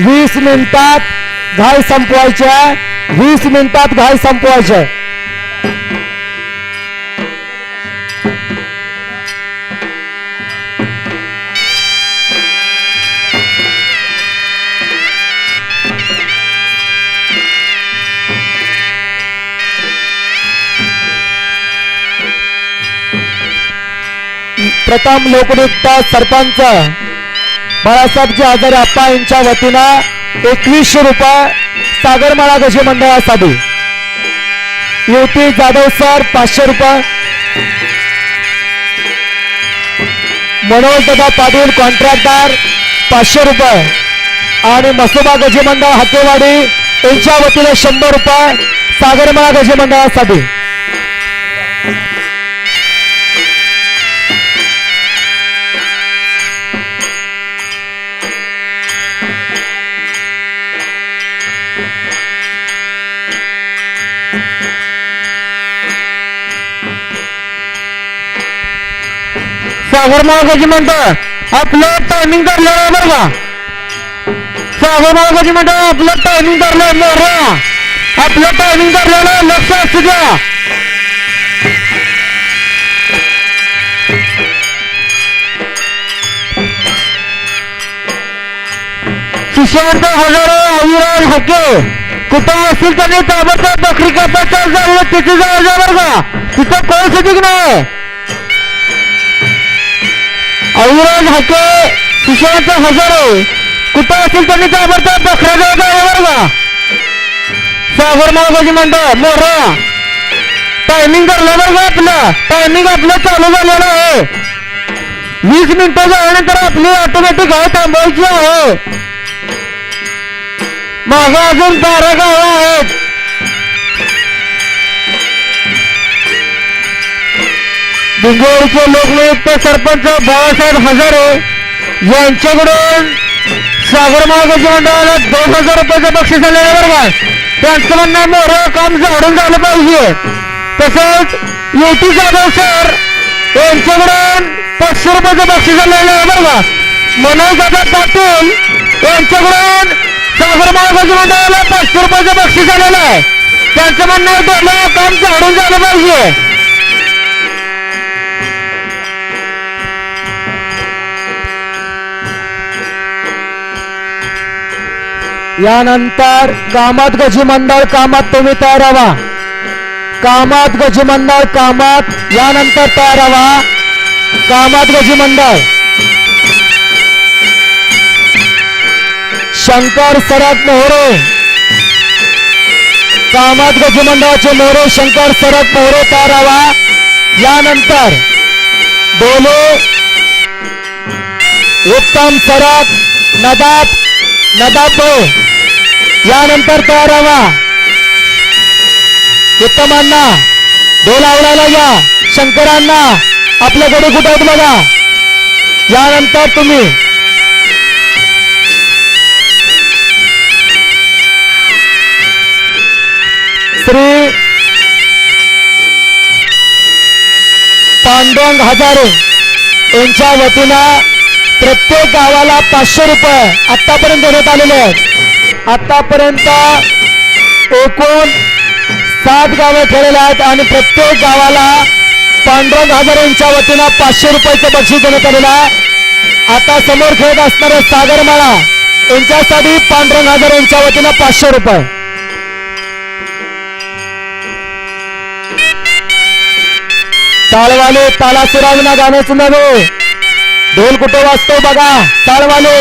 वीस मिनिटात घाई संपवायच्या वीस मिनिटात घाई संपवायच्या प्रथम लोकनियुक्त सरपंच बाळासाहेबजी आजारे आप्पा यांच्या वतीनं एकवीसशे रुपये सागरमाळा गजे मंडळासाठी. युवती जाधव सर पाचशे रुपये. मनोज दादा पाटील कॉन्ट्रॅक्टर पाचशे रुपये. आणि मसोबा गजी मंडळ हातेवाडी यांच्या वतीने शंभर रुपये सागरमाळा गजी मंडळासाठी. सागर मार्गाची म्हणतं आपलं टायमिंग धरलं आहे बरं का. सागर मार्गाची म्हणतं आपलं टायमिंग धरलं मोरा आपलं टायमिंग धरलं आहे, लक्ष असू द्या शिष्यार्थ हजारो अविराज हके कुठं असतील त्यांनी ताबडतोब बकरी कापायचं झालं तिथे जायचं बरं का. तिथं कोण सुधी नाही अविराज हाके शिष्याचा हजारे. कुठं असतील त्यांनी ताबडतोब बकऱ्या जायचं आहे बरं सागर मार्गाची म्हणतं मोरा टायमिंग धरलं बरं का आपलं? टायमिंग आपलं चालू झालेलं आहे. वीस मिनिटं झाल्यानंतर आपली ऑटोमॅटिक आहे थांबवायची आहे. मागे अजून बारा गावं आहेत. बिंगोळीचे लोकनियुक्त सरपंच बाळासाहेब हजारे यांच्याकडून सागरमार्ग मंडळाला दोन हजार रुपयाचं बक्षीस आलेलं आहे बरोबर त्यांचं म्हणणं मोरं काम झाडून झालं पाहिजे. तसंच युटी जाधव सर यांच्याकडून पाचशे रुपयाचं बक्षीस आलेलं आहे बरोबर मनोज दादा पाटील यांच्याकडून सागरमार्ग मंडळाला पाचशे रुपयाचं बक्षीस आलेलं आहे. त्यांचं म्हणणं आहे दोन काम झाडून झालं पाहिजे. यानंतर कामात गजी मंडळ कामात तुम्ही तयार व्हा. कामात गजी मंडळ कामात यानंतर तयार व्हा. कामात गजी मंडळ शंकर सरत मोहरे. कामात गजी मंडळाचे मोहरे शंकर सरत मोहरे तयार व्हा. यानंतर डोले उत्तम सरत नदाब यानंतर तयारावा. उत्तमांना डोल या. शंकरांना आपल्याकडे कुठे आहेत बघा. यानंतर तुम्ही. श्री पांडुरंग हजारे यांच्या वतीनं प्रत्येक गावाला पाचशे रुपये आतापर्यंत देण्यात आलेले आहेत. आतापर्यंत एकूण सात गावं खेळलेले आहेत आणि प्रत्येक गावाला पांडुरंग हजारे यांच्या वतीनं पाचशे रुपयाचं बक्षीस देण्यात आलेलं आहे. आता समोर खेळत असणारे सागरमाळा यांच्यासाठी पांडुरंग हजारे यांच्या वतीनं पाचशे रुपये. तालवाले ताला सुराविना गाण्याचं नव्हे ढोल कुठे वाजतो बघा टाळवाले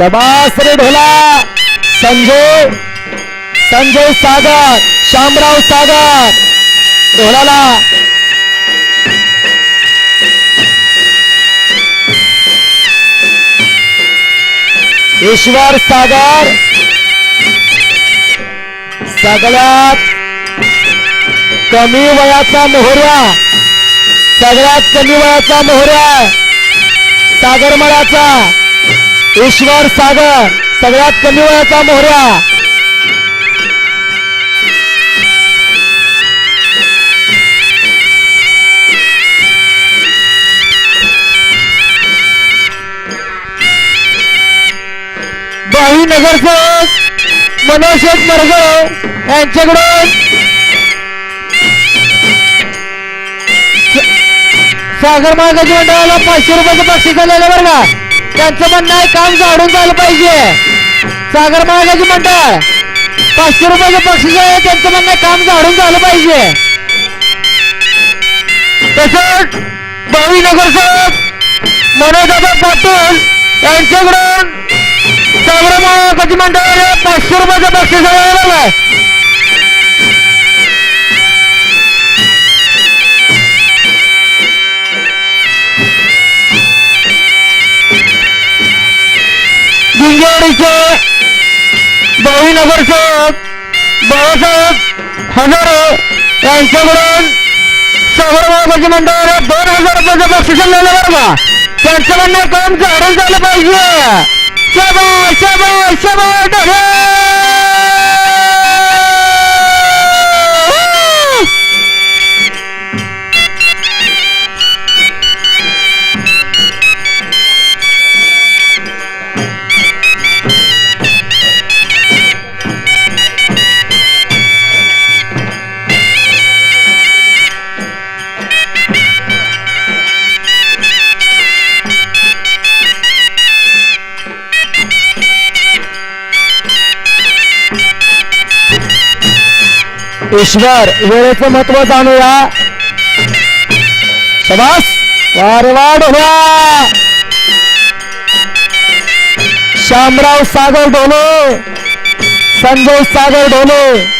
शबास ढोला संजय संजय सागर शामराव सागर ढोलाला. ईश्वर सागर सगळ्यात कमी वयाचा मोहऱ्या सगळ्यात कमी वयाचा मोहऱ्या सागरमळाचा ईश्वर सागर सगळ्यात कमी वयाचा मोहऱ्या. बाही नगरसेवक मनोज शेठ मरगळ यांच्याकडून सागर महागाजी मंडळाला पाचशे रुपयाचं बक्षीस आलेलं बरं का? त्यांचं म्हणणं आहे काम झाडून झालं पाहिजे. सागर महाराजाची मंडळ पाचशे रुपयाचं बक्षीस आहे त्यांचं म्हणणं आहे काम झाडून झालं पाहिजे. तसंच भावी नगरसेवक मनोजदादा पाटील यांच्याकडून सागर महाराजाची मंडळाला पाचशे रुपयाचं बक्षीस आलेलं आहे. जिंगेवाडीचे बावी नगरसेवक बाळासाहेब हजारे यांच्याकडून सागर महागाजी दोन हजार रुपयाचं बक्षीस आलेलं बरं का त्यांचं म्हणणं काम झाडून झालं पाहिजे. शबा शबा शाबास. ईश्वर वेळेचं महत्त्व जाणूया. शबास वारवाड वाढ श्यामराव सागर ढोले संजय सागर ढोले.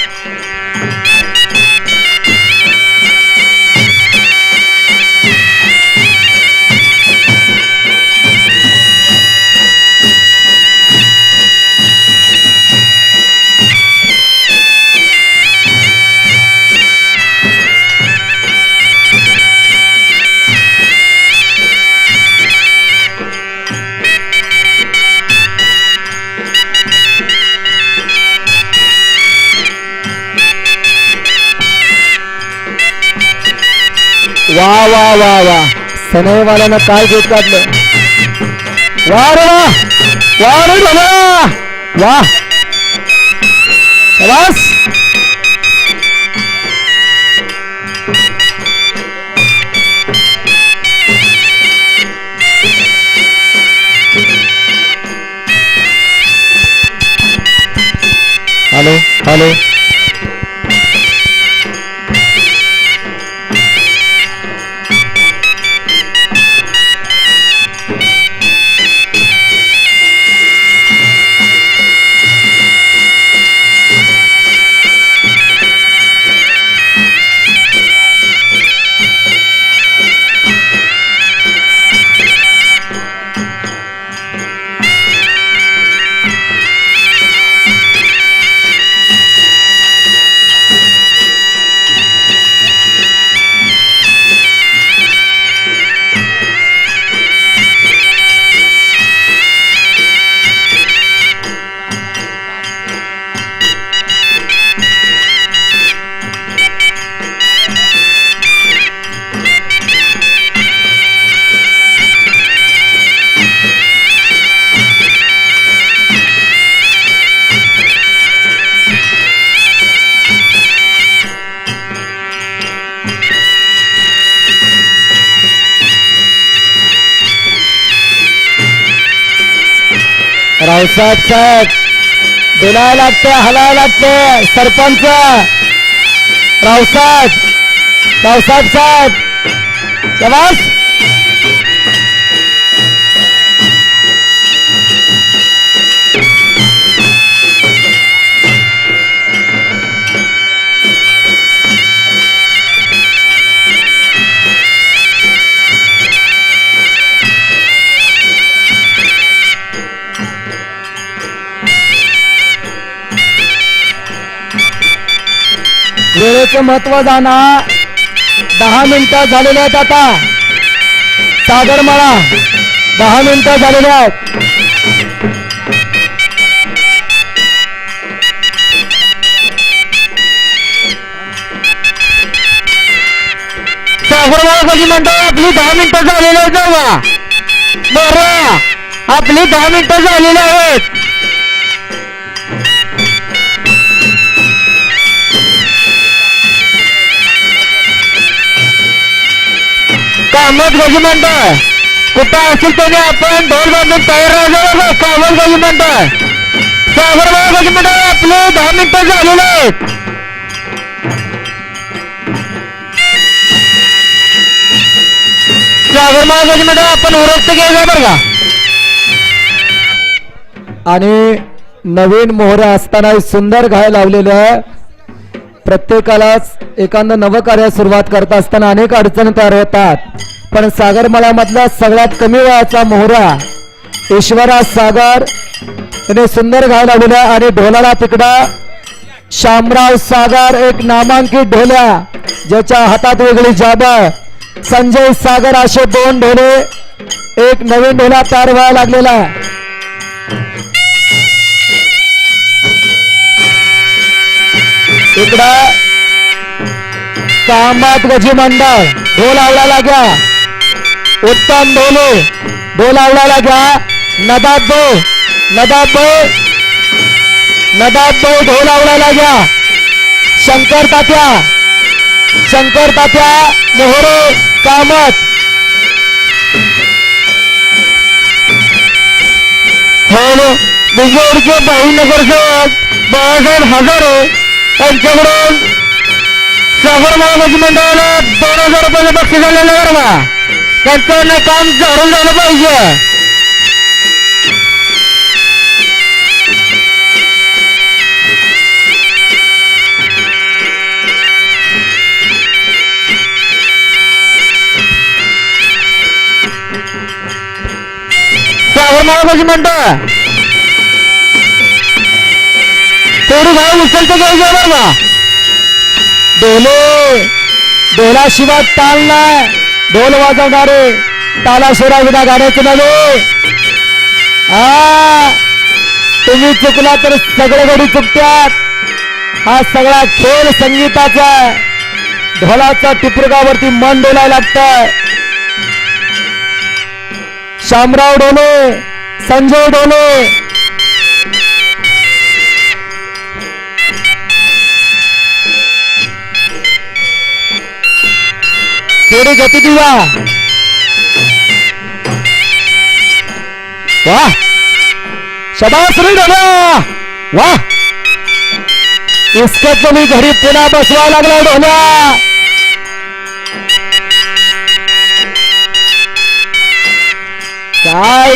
वा वा वा. सनईवाल्यानं काय घेत काढलं वा रे वा. वा रे. वा. शबास. Hello hello. रावसाहेब साहेब. बोलायला लागते हलायला लागते सरपंच. रावसाहेब. रावसाहेब साहेब. शबास. वेळेचं महत्त्व जाणा. दहा मिनिटं झालेले आहेत आता. सागरमाळा दहा मिनिटं झालेले आहेत. सागरबाबा कशी आपली दहा मिनिटं झालेली आहेत जावा बरं. आपली दहा मिनिटं झालेली आहेत. कामत गजी म्हणतोय कुठं असेल त्याने आपण ढोल बांधून तयार राहिलो बघा. कामत गजी म्हणताय सागरबाबा गजी म्हणतोय आपले दहा मिनिटं झालेले आहेत. सागर महाराज म्हणतोय आपण उरक्त घ्यायचं बरं का? आणि नवीन मोहरा असताना सुंदर घाय लावलेलं आहे. प्रत्येकालाच एखादं नवं कार्य सुरुवात करत असताना अनेक अडचणी तयार होतात. पण सागरमाळ्यामधला सगळ्यात कमी वयाचा मोहरा ईश्वरा सागर. याने सुंदर घाय लावलेला आणि ढोलाला तिकडा शामराव सागर एक नामांकित ढोल्या ज्याच्या हातात वेगळी जाब संजय सागर असे दोन ढोले एक नवीन ढोला तयार व्हायला लागलेला इकडं कामात गजी मंडळ ढोल आवडायला लाग्या उत्तम ढोले ढोल आवडायला घ्या. नदाब भाऊ नदाब भाऊ नदाब भाऊ ढोला आवडायला घ्या. शंकर तात्या. शंकर तात्या मोहरे कामत. हो, हो. बिजोडचे भाई नगरसेवक बाळासाहेब हजारे यांच्याकडून सागर मंडळाला दोन हजार रुपयाचं बक्षीस आलेलं बरं त्यांचं काम झाडून झालं पाहिजे. सागर महाराज मंडळ तेवढी भाव उचलतं घ्यायचं बरं का. ढोले ढोलाशिवाय ताल नाही. ढोल वाजवणारे तालाशिवाय विना गाण्याचे नव्हे हा तुम्ही चुकला तर सगळे घडी चुकत्यात. हा सगळा खेळ संगीताचा ढोलाचा टिपुरगावरती मन डोलायला लागत शामराव डोले संजय डोले थोडी गती दिवा. वा. शबास रे दादा वा. इस्कत तुम्ही घरी पुन्हा बसवा लागला ढोल्या काय?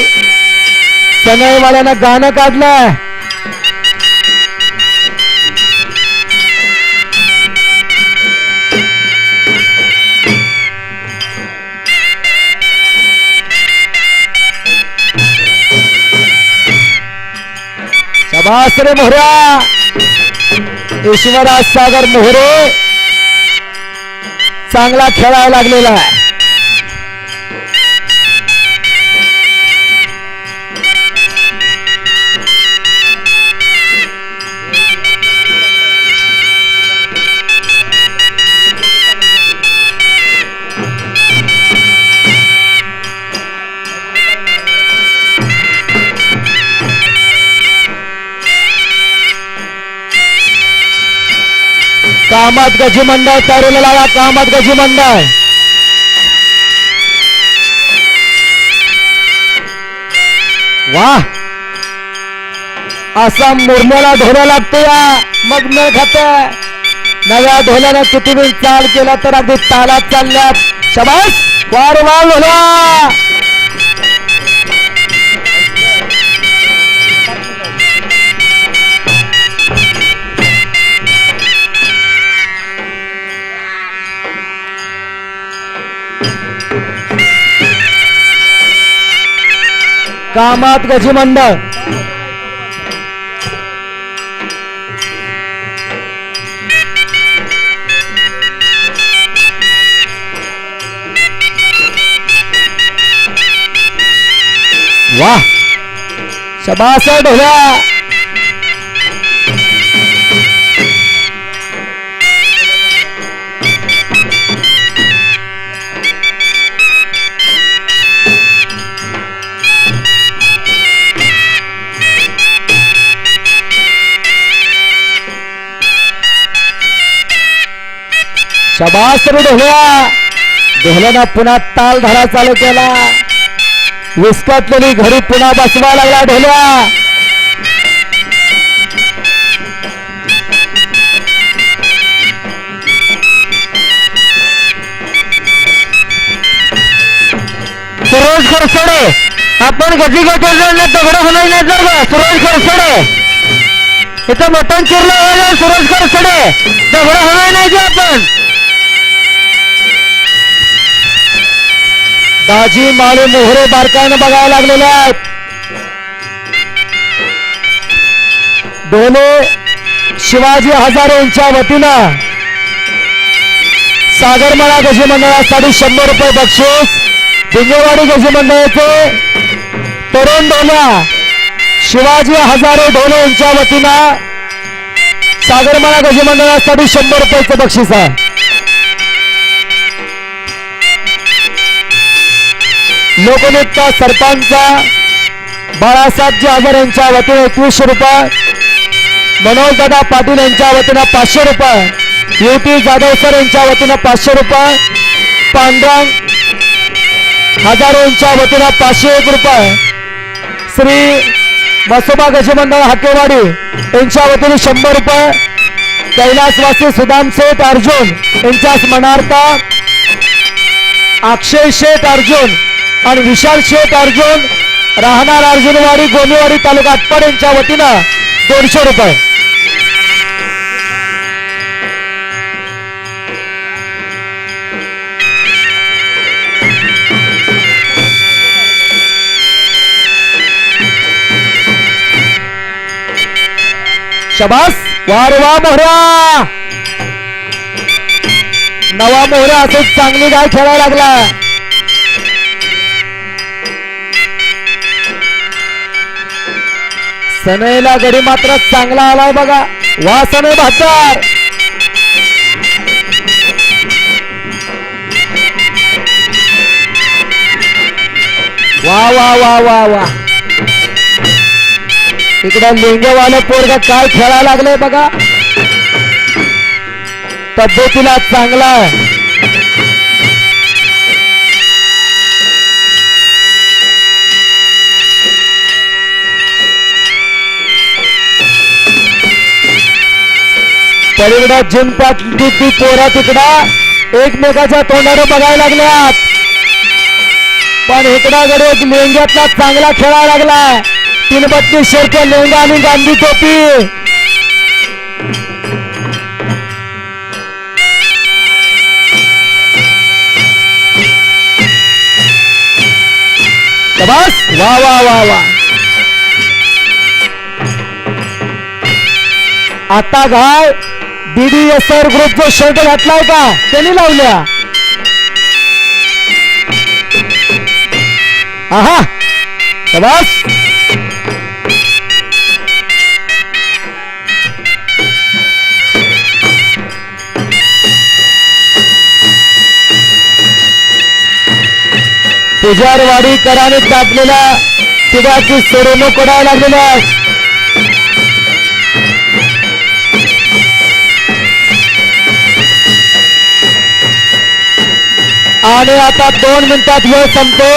सनईवाल्यानं गाणं काढलंय. शबास रे मोहऱ्या ईश्वरा सागर मोहरे चांगला खेळायला लागलेला आहे. कामात गजी मंडळ तयारीला लावा कामात गजी मंडळ. वा. असा मुरण्याला ढोल्या लागते या. मग न खात. नव्या ढोल्यानं किती वेळ चाल केला तर अगदी तालात चालल्यात. शबास. वार वार कामात गजी मंडळ. वा शबासा ढोल्या शबास्त्र रे ढोल्या ढोल्यानं पुन्हा ताल धडा चालू केला. विस्कटलेली घरी पुन्हा बसवा लागला ढोल्या सुरेश खरसडे आपण गजी गटरला दगड होणार नाही जर का सुरेश खरसडे इथं मटण चिरलं होईल सुरेश खरसडे दगड होणार नाही जे आपण. दाजी माळे मोहरे बारकाईनं बघायला लागलेले आहेत. डोले शिवाजी हजारे यांच्या वतीनं सागरमाळा गजी मंडळासाठी शंभर रुपये बक्षीस भिंगेवाडी गजी मंडळाचे तरुण डोल्या शिवाजी हजारे ढोले यांच्या वतीनं सागरमाळा गजी मंडळासाठी शंभर रुपयाचं बक्षीस आहे. लोकनेता सरपंच बाळासाहेबजी आजार यांच्या वतीने एकवीसशे रुपये मनोज दादा पाटील यांच्या वतीनं पाचशे रुपये युपी जाधव सर यांच्या वतीनं पाचशे रुपये पांडुरंग हजारो यांच्या वतीनं पाचशे एक रुपये. श्री बसोबा गजमंडळ हाकेवाडी यांच्या वतीने शंभर रुपये. कैलासवासी सुदाम शेठ अर्जुन यांच्या स्मरणार्थ अक्षय शेठ अर्जुन आणि विशाल शेठ अर्जुन राहणार अर्जुनवाडी गोमीवाडी तालुका आटपाड यांच्या वतीनं दोनशे रुपये. शबास! वारवा मोहऱ्या नवा मोहऱ्या असेच चांगली गाय खेळायला लागला. सनईला गडी मात्र चांगला आलाय बघा. वा सनई बहात्तर वा वा वा वा वा. इकडं लेंगेवालं पोरग काय खेळायला लागलंय बघा. तब्येतीला चांगला आहे. पलीकडं जिम पाटली ती पोरं तिकडं. एकमेकाच्या तोंडाने बघायला लागल्यात. पण इकडाकडे एक लेंग्यातला चांगला खेळायला लागलाय. तीन बत्तीस शेरच्या लेंगा आणि गांधी टोपी. बस वा वा वा वा. आता घाय डीडी आर ग्रुप जो शर्ट घातलाय का? त्यांनी लावल्या. आहा. शबास. पुजारवाडी कराने कापलेल्या तिघाची सोडवणूक करायला लागलेल्या आणि आता दोन मिनिटात वेळ संपतो.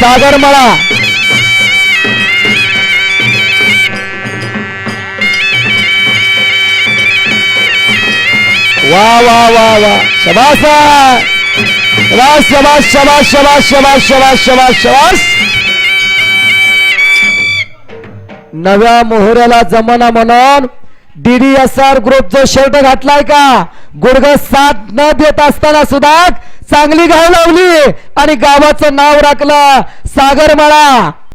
सागरमाळा वा वा वा वा. शबास शबास शबास शबास शबास शबास शबास शबास शबास. नव्या मोहऱ्याला जमाना म्हणून डीडी एस आर ग्रुप जो शर्ट घातलाय का? गुडग साथ न देत असताना सुद्धा चांगली गाव लावली आणि गावाचं नाव राखलं. सागरमाळा.